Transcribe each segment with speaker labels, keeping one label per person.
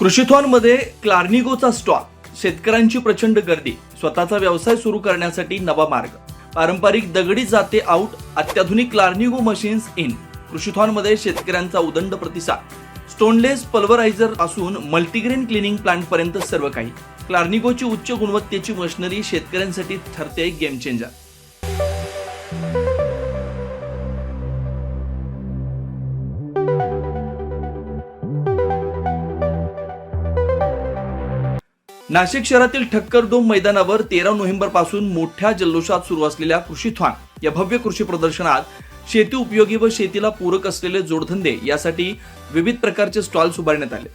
Speaker 1: कृषीथॉनमध्ये क्लार्निगोचा stock शेतकऱ्यांची प्रचंड गर्दी स्वतःचा व्यवसाय सुरू करण्यासाठी नवा मार्ग. पारंपरिक दगडी जाते आउट अत्याधुनिक क्लार्निगो मशीन्स इन कृषीथॉनमध्ये शेतकऱ्यांचा उदंड प्रतिसाद. स्टोनलेस पल्वरायझरपासून मल्टीग्रेन क्लिनिंग प्लांट पर्यंत सर्व काही. क्लार्निगोची उच्च गुणवत्तेची मशिनरी शेतकऱ्यांसाठी ठरते गेम चेंजर नाशिक शहरातील ठक्करडोम मैदानावर तेरा नोव्हेंबरपासून मोठ्या जल्लोषात सुरू असलेल्या कृषीथ्वान या भव्य कृषी प्रदर्शनात शेती उपयोगी व शेतीला पूरक असलेले जोडधंदे यासाठी विविध प्रकारचे स्टॉल्स उभारण्यात आले.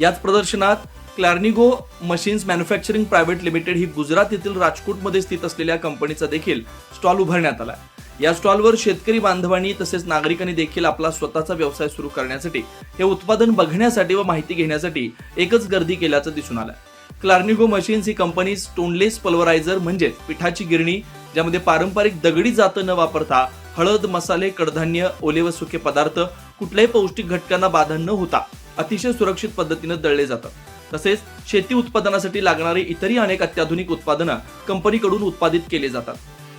Speaker 1: याच प्रदर्शनात क्लार्निगो मशीन्स मॅन्युफॅक्चरिंग प्रायव्हेट लिमिटेड ही गुजरात येथील राजकोटमध्ये स्थित असलेल्या कंपनीचा देखील स्टॉल उभारण्यात आला. या स्टॉलवर शेतकरी बांधवांनी तसेच नागरिकांनी देखील आपला स्वतःचा व्यवसाय सुरू करण्यासाठी हे उत्पादन बघण्यासाठी व माहिती घेण्यासाठी एकच गर्दी केल्याचं दिसून आलं क्लार्निगो मशीन्स ही कंपनी स्टोनलेस पल्वरायझर म्हणजेच पिठाची गिरणी ज्यामध्ये पारंपरिक दगडी जातं न वापरता हळद मसाले कडधान्य ओले व सुके पदार्थ कुठल्याही पौष्टिक घटकांना बाधा न होता अतिशय सुरक्षित पद्धतीनं दळले जातात. तसेच शेती उत्पादनासाठी लागणारी इतरही अनेक अत्याधुनिक उत्पादनं कंपनीकडून उत्पादित केले जातात.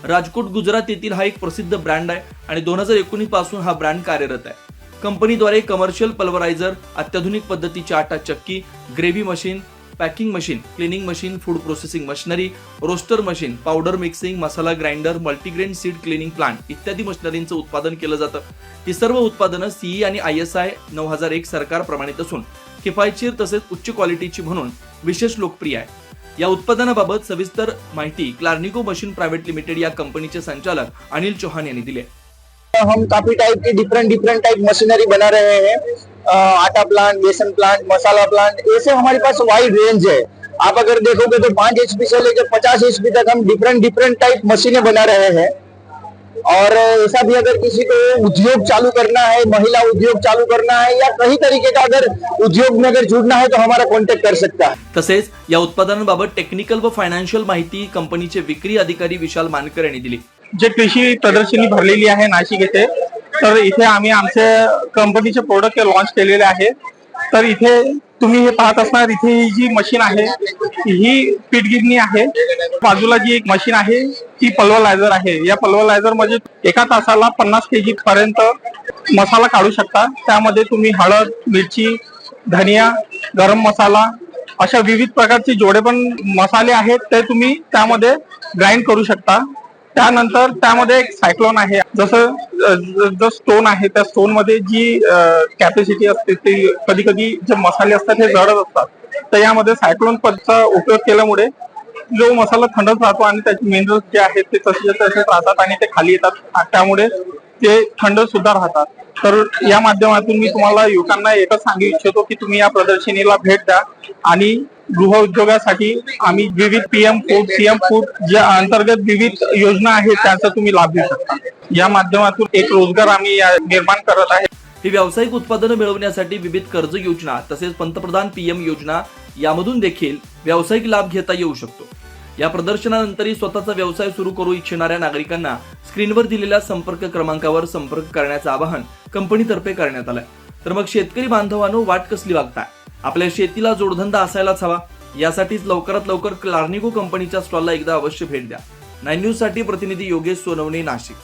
Speaker 1: राजकोट गुजरात येथील हा एक प्रसिद्ध ब्रँड आहे आणि दोन हजार एकोणीसपासून हा ब्रँड कार्यरत आहे. कंपनीद्वारे कमर्शियल पल्वरायझर अत्याधुनिक पद्धतीची आटा चक्की gravy machine packing machine cleaning machine food processing machinery roaster machine powder mixing masala grinder multigrain seed cleaning plant इत्यादी मशिनरींचं उत्पादन केलं जातं. ही सर्व उत्पादनं सीई आणि आय एस आय नऊ हजार एक सरकार प्रमाणित असून किफायतशीर तसेच उच्च क्वालिटीची म्हणून विशेष लोकप्रिय आहे. या उत्पादनाबाबत सविस्तर माहिती क्लार्निको मशीन प्रायव्हेट लिमिटेड या कंपनीचे संचालक अनिल चौहान यांनी दिले
Speaker 2: हम काफी टाइप की डिफरेंट डिफरेंट टाइप मशीनरी बना रहे हैं। आटा प्लांट बेसन प्लांट मसाला प्लांट ऐसे हमारे पास वाइड रेंज है। आप अगर देखोगे तो पाँच एचपी से लेकर पचास एचपी तक हम डिफरेंट डिफरेंट टाइप मशीनें बना रहे हैं। और ऐसा भी अगर किसी को उद्योग चालू करना है महिला उद्योग चालू करना है या कई तरीके का अगर उद्योग में अगर जुड़ना है तो हमारा कांटेक्ट कर सकता है।
Speaker 1: तसेच या उत्पादनाबाबत टेक्निकल व फायनान्शियल माहिती कंपनीचे विक्री अधिकारी विशाल मानकर यांनी दिली.
Speaker 3: जे कृषी प्रदर्शनी भरलेली आहे नाशिक येथे तर इथे आम्ही आमचे कंपनीचे प्रोडक्ट लॉन्च केलेले आहे तर इथे तुम्ही हे पाहत असणार इथे ही जी मशीन आहे ही पीठगिरणी आहे. बाजूला जी एक मशीन आहे ती पल्वलायझर आहे. या पल्वलायझरमध्ये एका तासाला पन्नास केजी पर्यंत मसाला काढू शकता. त्यामध्ये तुम्ही हळद मिरची धनिया गरम मसाला अशा विविध प्रकारचे जेवढे पण मसाले आहेत ते तुम्ही त्यामध्ये ग्राइंड करू शकता. त्यानंतर त्यामध्ये एक सायक्लोन आहे. जसं जो स्टोन आहे त्या स्टोनमध्ये जी कॅपॅसिटी असते ती कधी कधी जे मसाले असतात हे जडत असतात. तर यामध्ये सायक्लोन पदचा उपयोग केल्यामुळे जो मसाला थंडच राहतो आणि त्याचे मिनरल्स जे आहेत ते तसे तसेच राहतात आणि ते खाली येतात. त्यामुळे ते थंड सुद्धा राहतात. तर या माध्यमातून मी तुम्हाला युवकांना एकच सांगू इच्छितो की तुम्ही या प्रदर्शनीला भेट द्या आणि गृह उद्योगासाठी आम्ही विविध पीएम फूड सीएम फूड ज्या अंतर्गत विविध योजना आहेत त्याचा तुम्ही लाभ घेऊ शकता. या माध्यमातून एक रोजगार आम्ही निर्माण करत आहे.
Speaker 1: ही व्यावसायिक उत्पादनं मिळवण्यासाठी विविध कर्ज योजना तसेच पंतप्रधान पीएम योजना यामधून देखील व्यावसायिक लाभ घेता येऊ शकतो. या प्रदर्शनानंतरही स्वतःचा व्यवसाय सुरू करू इच्छिणाऱ्या नागरिकांना स्क्रीनवर दिलेल्या संपर्क क्रमांकावर संपर्क करण्याचं आवाहन कंपनीतर्फे करण्यात आलंय. तर मग शेतकरी बांधवांनो वाट कसली वागताय? आपल्या शेतीला जोडधंदा असायलाच हवा. यासाठीच लवकरात लवकर क्लार्निको कंपनीच्या स्टॉलला एकदा अवश्य भेट द्या. नाईन न्यूजसाठी प्रतिनिधी योगेश सोनवणे नाशिक.